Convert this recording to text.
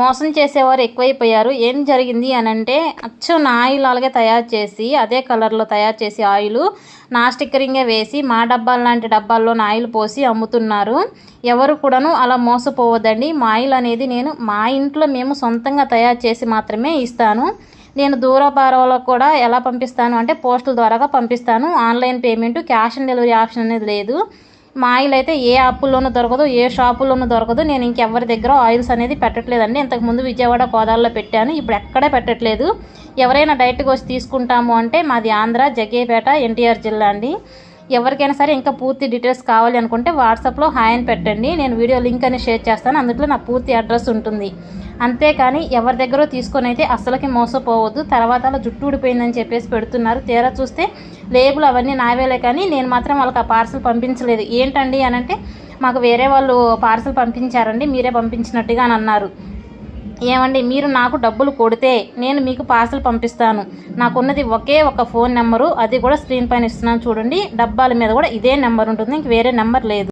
మోసం చేసేవారు ఎక్కువైపోయారు. ఏం జరిగింది అని అంటే అచ్చు నా ఆయిల్ అలాగే తయారు చేసి అదే కలర్లో తయారు చేసి ఆయిల్ నా స్టిక్కరింగే వేసి మా డబ్బాలు లాంటి డబ్బాల్లో నా ఆయిల్ పోసి అమ్ముతున్నారు. ఎవరు కూడాను అలా మోసపోవద్దండి. మా ఆయిల్ అనేది నేను మా ఇంట్లో మేము సొంతంగా తయారు చేసి మాత్రమే ఇస్తాను. నేను దూర భారాలకు కూడా ఎలా పంపిస్తాను అంటే పోస్టుల ద్వారాగా పంపిస్తాను. Online payment cash on delivery option అనేది లేదు. మా ఆయిల్ అయితే ఏ యాప్లోనూ దొరకదు ఏ షాపుల్లోనూ దొరకదు. నేను ఇంకెవరి దగ్గర ఆయిల్స్ అనేది పెట్టట్లేదండి. ఇంతకుముందు విజయవాడ కోదాల్లో పెట్టాను ఇప్పుడు ఎక్కడే పెట్టట్లేదు. ఎవరైనా డైరెక్ట్గా వచ్చి తీసుకుంటాము అంటే మాది ఆంధ్ర జగ్గేపేట ఎన్టీఆర్ జిల్లా అండి. ఎవరికైనా సరే ఇంకా పూర్తి డీటెయిల్స్ కావాలి అనుకుంటే వాట్సాప్లో హాయ్ అని పెట్టండి. నేను వీడియో లింక్ అని షేర్ చేస్తాను. అందులో నా పూర్తి అడ్రస్ ఉంటుంది. అంతేకాని ఎవరి దగ్గర తీసుకొని అయితే అస్సలకి మోసపోవద్దు. తర్వాత అలా జుట్టు ఊడిపోయిందని చెప్పేసి పెడుతున్నారు. తీరా చూస్తే లేబుల్ అవన్నీ నావేలే కానీ నేను మాత్రం వాళ్ళకి ఆ పార్సల్ పంపించలేదు. ఏంటండి అని అంటే మాకు వేరే వాళ్ళు పార్సల్ పంపించారండి. మీరే పంపించినట్టుగా అని అన్నారు ఏమండి మీరు నాకు డబ్బులు కొడితే నేను మీకు పార్సల్ పంపిస్తాను. నాకున్నది ఒకే ఒక ఫోన్ నెంబరు అది కూడా స్క్రీన్ పైన ఇస్తున్నాను చూడండి. డబ్బాల మీద కూడా ఇదే నెంబర్ ఉంటుంది ఇంక వేరే నెంబర్ లేదు.